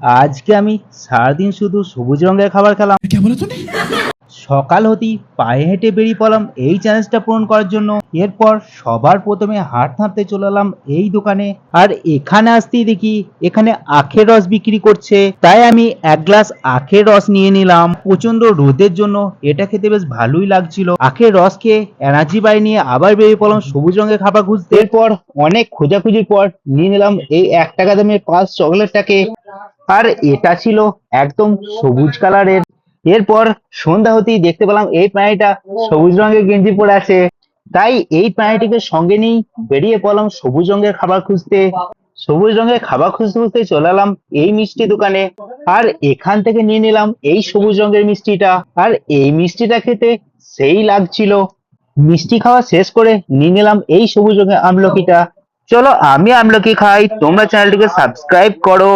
আজকে আমি সারাদিন শুধু সবুজ রঙের খাবার খেলাম। সকাল হতেই পায়ে হেঁটে বেরিয়ে পড়লাম এই চ্যালেঞ্জটা পূরণ করার জন্য। এরপর সবার প্রথমে হাট থাঁপতে চলে এলাম এই দোকানে। আর এখানে আসতেই দেখি এখানে আখের রস বিক্রি করছে। তাই আমি এক গ্লাস আখের রস নিয়ে নিলাম। প্রচণ্ড রোদের জন্য এটা খেতে বেশ ভালোই লাগছিল। আখের রস খেয়ে এনার্জি বাই নিয়ে আবার বেরিয়ে পড়লাম সবুজ রঙের খাবার খুঁজতে। এরপর অনেক খোঁজাখুঁজির পর নিয়ে নিলাম এই এক টাকা দামের পাঁচ চকলেটটাকে আর এটা ছিল একদম সবুজ কালারের। এরপর সন্ধ্যা হতেই দেখতে পেলাম এই প্রাণীটা সবুজ রঙের গেঞ্জি পরে আছে। তাই এই প্রাণীটিকে সঙ্গে নিয়েই বেরিয়ে পড়লাম সবুজ রঙের খাবার খুঁজতে। সবুজ রঙের খাবার খুঁজতে খুঁজতে চলে এলাম এই মিষ্টি দোকানে। আর এখান থেকে নিয়ে নিলাম এই সবুজ রঙের মিষ্টিটা। আর এই মিষ্টিটা খেতে সেই লাগছিল। মিষ্টি খাওয়া শেষ করে নিয়ে নিলাম এই সবুজ রঙের আমলকিটা। চলো আমি আমলকি খাই, তোমরা চ্যানেলটিকে সাবস্ক্রাইব করো।